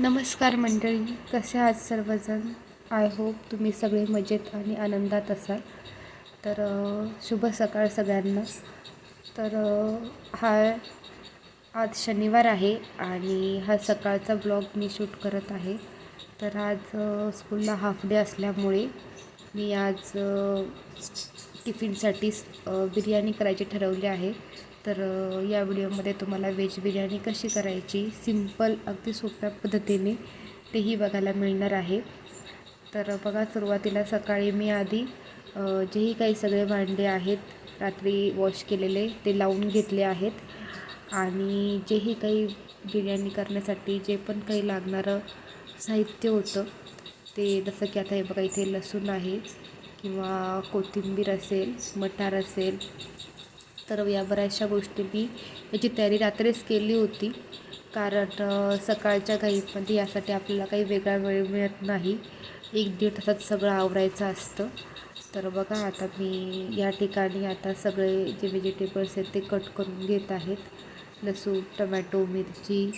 नमस्कार मंडळी कसे आहात सर्वजण? आय होप तुम्ही सगळे मजेत आणि आनंदात असाल. तर शुभ सकाळ सगळ्यांना. तर हा आज शनिवार आहे आणि हा सकाळचा ब्लॉग मी शूट करत आहे. तर आज स्कूलला हाफ डे असल्यामुळे मी आज टिफिनसाठी बिर्याणी करायची ठरवली आहे. तर या व्हिडिओमध्ये तुम्हाला व्हेज बिर्याणी कशी करायची सिंपल अगदी सोप्या पद्धतीने तेही बघायला मिळणार आहे. तर बघा सुरुवातीला सकाळी मी आधी जेही काही सगळे भांडे आहेत रात्री वॉश केलेले ते लावून घेतले आहेत. आणि जेही काही बिर्याणी करण्यासाठी जे पण काही लागणारं साहित्य होतं ते जसं की आता हे बघा इथे लसूण आहे किंवा कोथिंबीर असेल मटार असेल तर या बऱ्याचशा गोष्टी मी याची तयारी रात्रीच केली होती. कारण सकाळच्या घाईमध्ये यासाठी आपल्याला काही वेगळा वेळ मिळत नाही. एक दीड तासात सगळं आवरायचं असतं. तर बघा आता मी या ठिकाणी आता सगळे जे व्हेजिटेबल्स आहेत ते कट करून घेत आहेत. लसूण टमॅटो मिरची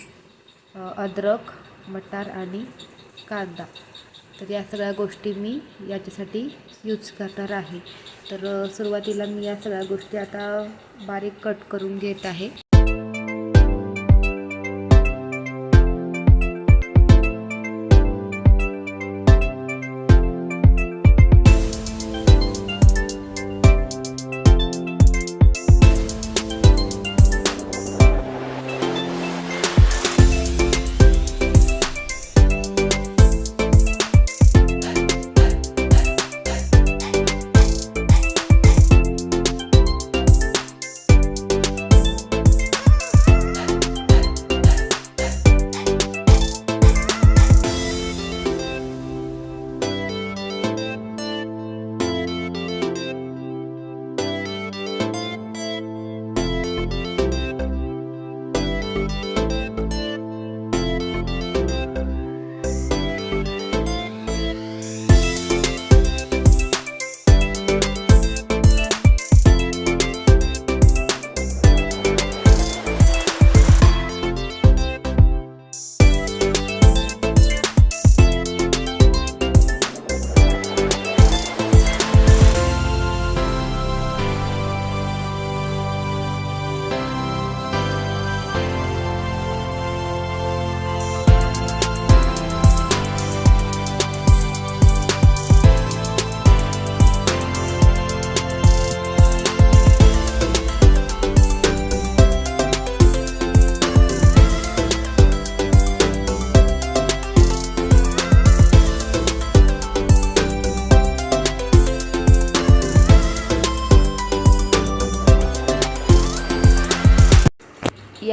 अद्रक मटार आणि कांदा. तर या सगळ्या गोष्टी मी याच्यासाठी यूज करणार आहे. तर सुरुवातीला मी या सगळ्या गोष्टी आता बारीक कट करून घेत आहे.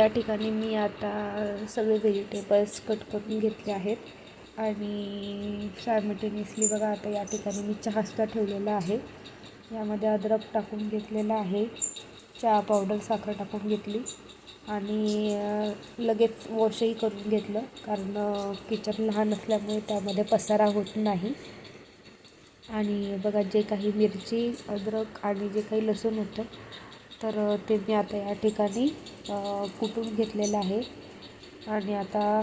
या ठिकाणी मी आता सगळे व्हेजिटेबल्स कट करून घेतले आहेत. आणि सायमल्टेनियसली बघा आता या ठिकाणी मी चहासुद्धा ठेवलेला आहे. यामध्ये अद्रक टाकून घेतलेला आहे. चहा पावडर साखर टाकून घेतली. आणि लगेच वॉशही करून घेतलं. कारण किचन लहान असल्यामुळे त्यामध्ये पसारा होत नाही. आणि बघा जे काही मिरची अद्रक आणि जे काही लसूण होतं तर ते मी आता या ठिकाणी कुटून घेतलेलं आहे. आणि आता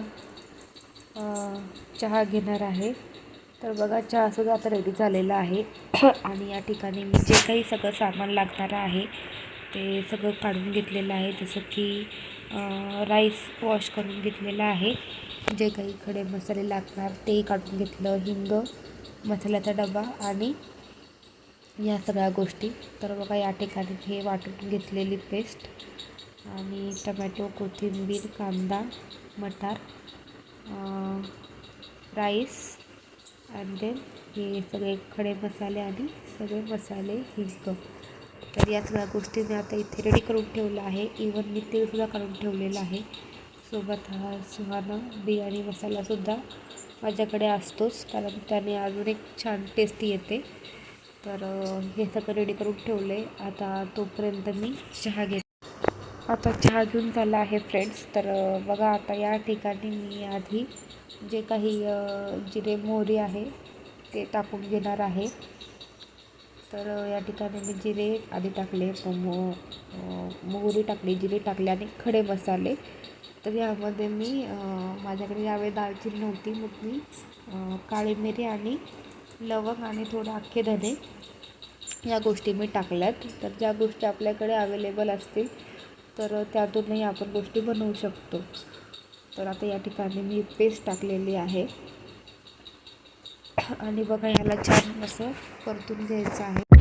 चहा घेणार आहे. तर बघा चहासुद्धा आता रेडी झालेला आहे. आणि या ठिकाणी मी जे काही सगळं सामान लागणारं आहे ते सगळं काढून घेतलेलं आहे. जसं की राईस वॉश करून घेतलेला आहे. जे काही खडे मसाले लागणार ते काढून घेतलं. हिंग मसाल्याचा डबा आणि या सगळ्या गोष्टी. तर बघा या ठिकाणी हे वाटून घेतलेली पेस्ट आणि टमॅटो कोथिंबीर कांदा मटार राईस अँड देन हे सगळे खडे मसाले आणि सगळे मसाले हिंग तर या सगळ्या गोष्टी मी आता इथे रेडी करून ठेवलं आहे. इवन मी तेलसुद्धा काढून ठेवलेलं आहे. सोबत हा सुहाना बिर्याणी मसालासुद्धा माझ्याकडे असतोच कारण त्याने अजून एक छान टेस्टी येते. तर हे सगळं रेडी करून ठेवलं आहे आता तोपर्यंत मी चहा घेते. आता चहा घेऊन झाला आहे फ्रेंड्स तर बघा आता या ठिकाणी मी आधी जे काही जिरे मोहरी आहे ते टाकून घेणार आहे. तर या ठिकाणी मी जिरे आधी टाकले मो मोहरी टाकली जिरे टाकले आणि खडे मसाले. तर यामध्ये मी माझ्याकडे यावेळी दालचिनी नव्हती मग मी काळी मिरी आणि लवंग आणि थोडं अख्खे धने या गोष्टी मी टाकल्यात. तर ज्या गोष्टी आपल्याकडे अवेलेबल असतील तर त्यातूनही आपण गोष्टी बनवू शकतो. तर आता या ठिकाणी मी पेस्ट टाकलेली आहे. आणि बघा ह्याला छान असं परतून घ्यायचं आहे.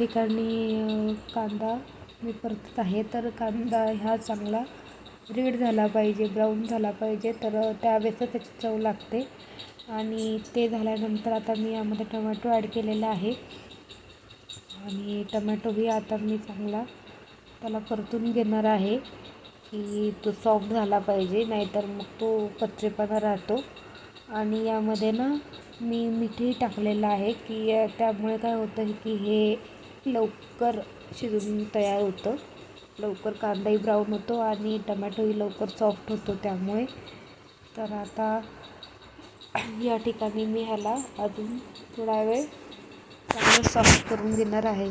ठिकाणी कांदा मी परतत आहे. तर कांदा ह्या चांगला रेड झाला पाहिजे ब्राऊन झाला पाहिजे. तर त्यावेळेसच त्याची चव लागते. आणि ते झाल्यानंतर आता मी यामध्ये टोमॅटो ॲड केलेला आहे. आणि टमॅटोही आता मी चांगला त्याला परतून घेणार आहे की तो सॉफ्ट झाला पाहिजे नाहीतर मग तो कच्चेपणा राहतो. आणि यामध्ये ना मी मिठही टाकलेलं आहे की त्यामुळे काय होतं की हे लवकर शिजून तयार होतं. लवकर कांदाही ब्राऊन होतो आणि टमॅटोही लवकर सॉफ्ट होतो त्यामुळे. तर आता या ठिकाणी मी ह्याला अजून थोडा वेळ चांगलं सॉफ्ट करून घेणार आहे.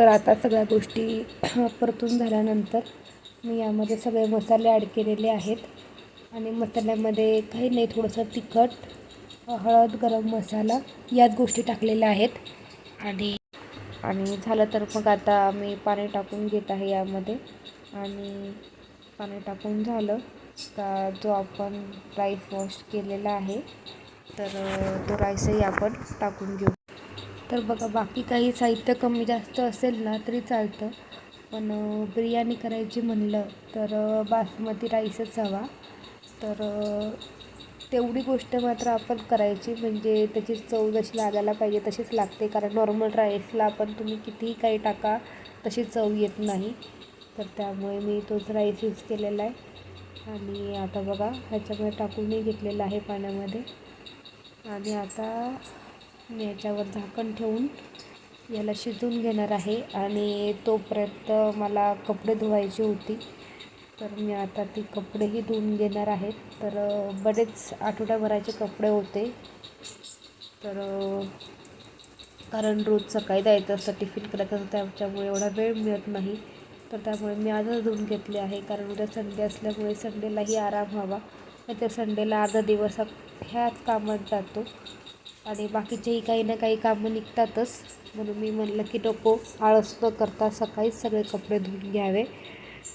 तर आता सगळ्या गोष्टी परतून झाल्यानंतर मी यामध्ये सगळे मसाले ॲड केलेले आहेत. आणि मसाल्यामध्ये काही नाही थोडंसं तिखट हळद गरम मसाला याच गोष्टी टाकलेल्या आहेत. आणि आणि झालं तर मग आता मी पाणी टाकून घेत आहे यामध्ये. आणि पाणी टाकून झालं का जो आपण राईस वॉश केलेला आहे तर तो राईसही आपण टाकून घेऊ. तर बघा बाकी काही साहित्य कमी जास्त असेल ना तरी चालतं. पण बिर्याणी करायची म्हणलं तर बासमती राईसच हवा. तर तेवढी गोष्ट मात्र आपण करायची. म्हणजे त्याची चव जशी लागायला पाहिजे तशीच लागते. कारण नॉर्मल राईसला आपण तुम्ही कितीही काही टाका तशी चव येत नाही. तर त्यामुळे मी तोच राईस यूज केलेला आहे. आणि आता बघा ह्याच्यामध्ये टाकूनही घेतलेलं आहे पाण्यामध्ये. आणि आता मी याच्यावर झाकण ठेवून याला शिजवून घेणार आहे. आणि तोपर्यंत मला कपडे धुवायची होती. तर मी आता ती कपडेही धुवून घेणार आहेत तर बरेच आठवड्याभराचे कपडे होते. तर कारण रोज सकाळी जायचं असतं टिफिन करायचं असतं त्याच्यामुळे एवढा वेळ मिळत नाही. तर त्यामुळे मी आजच धुवून घेतले आहे. कारण उद्या संडे असल्यामुळे संडेलाही आराम व्हावा. नाही तर संडेला अर्धा दिवस ह्याच कामात जातो. आणि बाकीचेही काही ना काही कामं निघतातच. म्हणून मी म्हणलं की नको आळस न करता सकाळीच सगळे कपडे धुवून घ्यावे.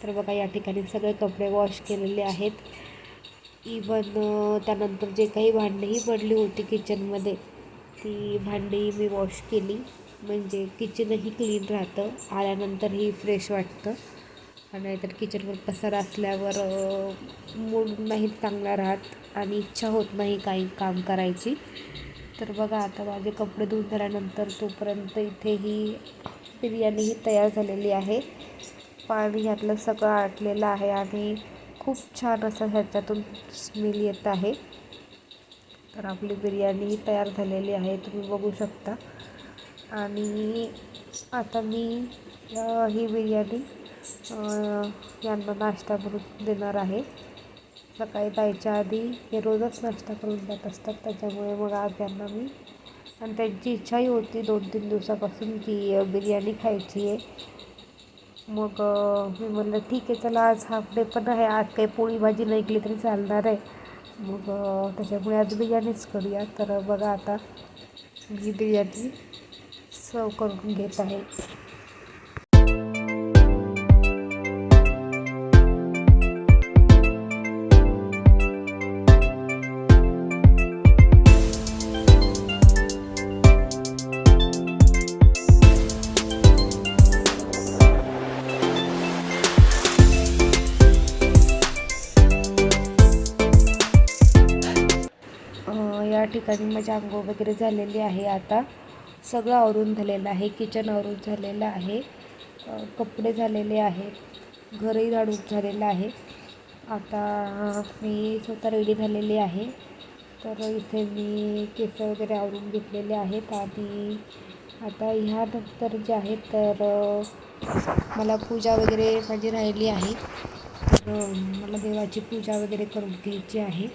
तर बघा या ठिकाणी सगळे कपडे वॉश केलेले आहेत. इवन त्यानंतर जे काही भांडीही पडली होती किचनमध्ये ती भांडी मी वॉश केली. म्हणजे किचनही क्लीन राहतं. आल्यानंतरही फ्रेश वाटतं. आणि नाहीतर किचनवर पसारा असल्यावर मूड नाही चांगला राहत आणि इच्छा होत नाही काही काम करायची. तर बघा आता माझे कपडे धुवून झाल्यानंतर तोपर्यंत इथेही बिर्याणीही तयार झालेली आहे. पाणी ह्यातलं सगळं आटलेलं आहे आणि खूप छान असं ह्याच्यातून स्मेल येत आहे. तर आपली बिर्याणीही तयार झालेली आहे तुम्ही बघू शकता. आणि आता मी ही बिर्याणी यांना नाश्ता करून देणार आहे. सकाळी जायच्या आधी हे रोजच नाश्ता करून जात असतात. त्याच्यामुळे मग आज यांना मी आणि त्यांची इच्छाही होती दोन तीन दिवसापासून की बिर्याणी खायची आहे. मग मी म्हणलं ठीक आहे चला आज हाफ डे पण आहे. आज काही पोळी भाजी नाही केली तरी चालणार आहे. मग त्याच्यामुळे आज बिर्याणीच करूया. तर बघा आता मी बिर्याणी सर्व करून घेत आहे. ठिकाणी माझी आंघोळ वगैरे झालेली आहे. आता सगळं आवरून झालेलं आहे. किचन आवरून झालेलं आहे. कपडे झालेले आहेत. घरही झाडून झालेलं आहे. आता मी स्वतः रेडी झालेली आहे. तर इथे मी केस वगैरे आवरून घेतलेले आहेत आणि आता ह्यानंतर जे आहे तर मला पूजा वगैरे माझी राहिली आहे. तर मला देवाची पूजा वगैरे करून घ्यायची आहे.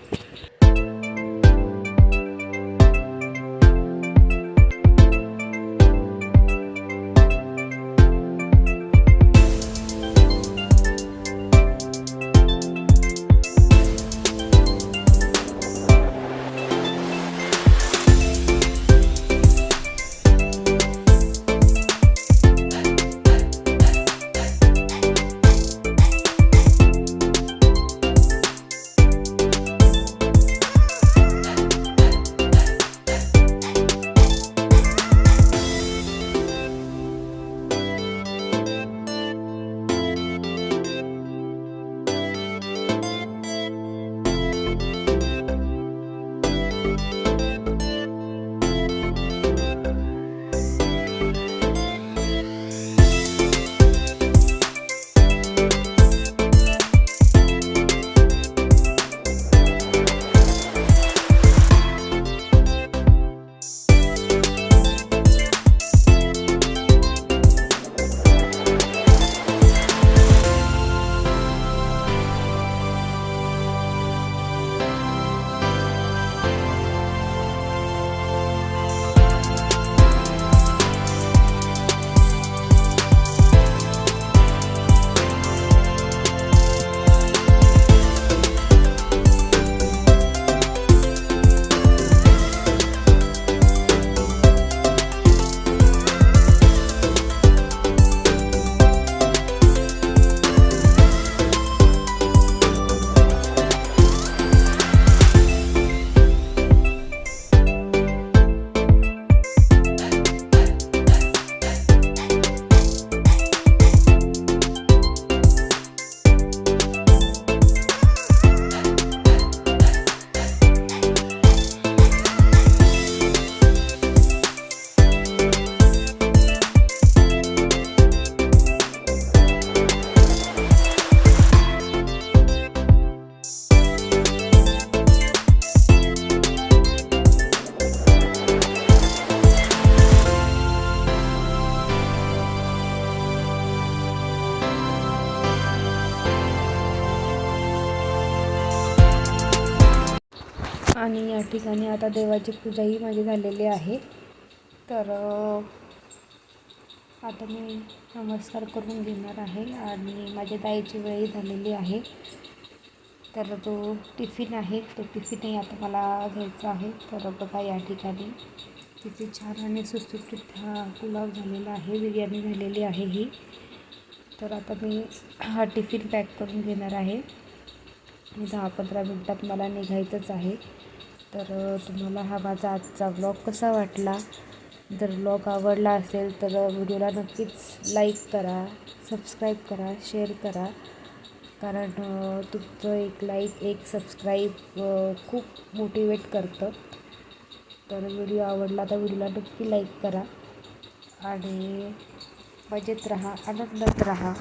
आणि या ठिकाणी आता देवाची पूजाही माझी झालेली आहे. तर आता मी नमस्कार करून घेणार आहे आणि माझ्या ताईची वेळही झालेली आहे. तर तो टिफिन आहे तो टिफिनही आता मला घ्यायचा आहे. तर बघा या ठिकाणी किती छान आणि सुटसुटीत हा पुलाव झालेला आहे. बिर्याणी झालेली आहे ही. तर आता मी हा टिफिन पॅक करून घेणार आहे. दहा पंधरा मिनटात मला निघायचंच आहे. तर तुम्हाला हा माझा आजचा व्लॉग कसा वाटला? जर व्लॉग आवडला असेल तर व्हिडिओला नक्कीच लाईक करा सबस्क्राईब करा शेअर करा. कारण तुमचं एक लाईक एक सबस्क्राईब खूप मोटिवेट करतं. तर व्हिडिओ आवडला तर व्हिडिओला नक्की लाईक करा. आणि मजेत राहा आनंदात राहा.